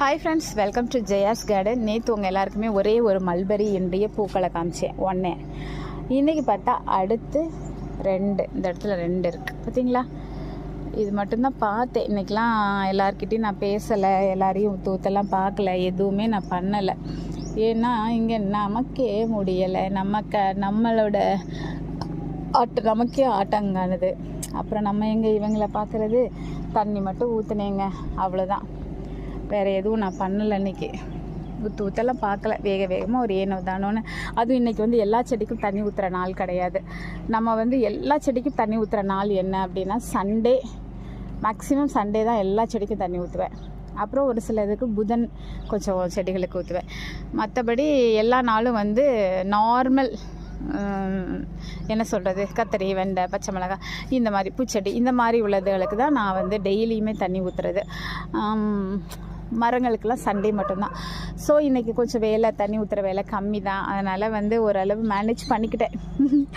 Hi friends welcome to Jaya's garden நேற்று உங்கள் எல்லாருக்குமே ஒரே ஒரு மல்பெரி என்னுடைய பூக்களை காமிச்சேன். ஒன்று இன்றைக்கி பார்த்தா அடுத்து ரெண்டு. இந்த இடத்துல ரெண்டு இருக்குது பார்த்தீங்களா இது மட்டும்தான் பார்த்தேன். இன்றைக்கெலாம் எல்லாருக்கிட்டையும் நான் பேசலை. எல்லாரையும் தூத்தெல்லாம் பார்க்கல. எதுவுமே நான் பண்ணலை. ஏன்னா இங்கே நமக்கே முடியலை. நமக்க நம்மளோட ஆட்ட நமக்கே ஆட்டங்கானது. அப்புறம் நம்ம எங்கே இவங்களை பார்க்குறது தண்ணி மட்டும் ஊற்றுனேங்க அவ்வளோதான் வேறு எதுவும் நான் பண்ணலை இன்னைக்கு. ஊற்று ஊற்றெல்லாம் பார்க்கல. வேக வேகமாக ஒரு ஏனோ தானோன்னு. அதுவும் இன்றைக்கி வந்து எல்லா செடிக்கும் தண்ணி ஊற்றுற நாள் கிடையாது. நம்ம வந்து எல்லா செடிக்கும் தண்ணி ஊற்றுற நாள் என்ன அப்படின்னா சண்டே மேக்ஸிமம் சண்டே தான் எல்லா செடிக்கும் தண்ணி ஊற்றுவேன் அப்புறம் ஒரு சில இதுக்கு புதன் கொஞ்சம் செடிகளுக்கு ஊற்றுவேன் மற்றபடி எல்லா நாளும் வந்து நார்மல் என்ன சொல்கிறது கத்தரி வெண்டை பச்சை மிளகாய் இந்த மாதிரி பூச்செடி இந்த மாதிரி உள்ளதுகளுக்கு தான் நான் வந்து டெய்லியுமே தண்ணி ஊற்றுறது மரங்களுக்கெல்லாம் சண்டே மட்டும்தான். ஸோ இன்றைக்கி கொஞ்சம் வேலை தண்ணி ஊற்றுற வேலை கம்மி தான் அதனால் வந்து ஓரளவு மேனேஜ் பண்ணிக்கிட்டேன்.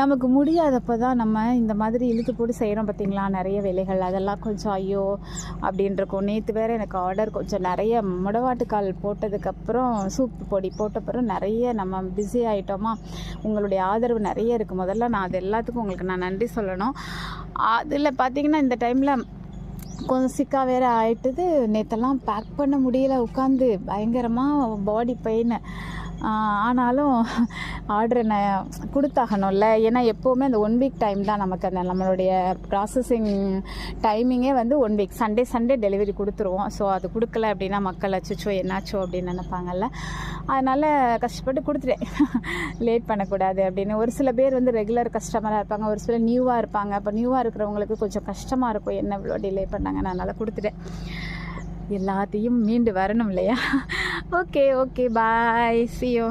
நமக்கு முடியாதப்போ தான் நம்ம இந்த மாதிரி இழுத்து போட்டு செய்கிறோம் பார்த்தீங்களா நிறைய வேலைகள் அதெல்லாம் கொஞ்சம் ஐயோ அப்படின்னு இருக்கும் நேற்று வேறு எனக்கு ஆர்டர் கொஞ்சம் நிறைய முடவாட்டுக்கால் போட்டதுக்கப்புறம் சூப் பொடி போட்டப்புறம் நிறைய நம்ம பிஸி ஆகிட்டோமா உங்களுடைய ஆதரவு நிறைய இருக்குது முதல்ல நான் அது எல்லாத்துக்கும் உங்களுக்கு நான் நன்றி சொல்லணும். அதில் பார்த்தீங்கன்னா இந்த டைமில் கொஞ்சம் சிக்காக வேறு ஆயிட்டுது நேற்றெல்லாம் பேக் பண்ண முடியல. உட்காந்து பயங்கரமாக பாடி பெயின் ஆனாலும் ஆர்டர் நான் கொடுத்தாகணும்ல. ஏன்னா எப்போவுமே அந்த ஒன் வீக் டைம் தான் நமக்கு அந்த நம்மளுடைய ப்ராசஸிங் டைமிங்கே வந்து one week Sunday Sunday delivery கொடுத்துருவோம். ஸோ அது கொடுக்கல அப்படின்னா மக்கள் அச்சுச்சோ என்னாச்சோ அப்படின்னு நினைப்பாங்கல்ல. அதனால் கஷ்டப்பட்டு கொடுத்துட்டேன். லேட் பண்ணக்கூடாது அப்படின்னு. ஒரு சில பேர் வந்து ரெகுலர் கஸ்டமராக இருப்பாங்க. ஒரு சில நியூவாக இருப்பாங்க. அப்போ நியூவாக இருக்கிறவங்களுக்கு கொஞ்சம் கஷ்டமாக இருக்கும். என்ன இவ்வளோ டிலே பண்ணாங்க? நான் அதனால் கொடுத்துட்டேன். எல்லாத்தையும் மீண்டு வரணும் இல்லையா? Okay okay bye சியோ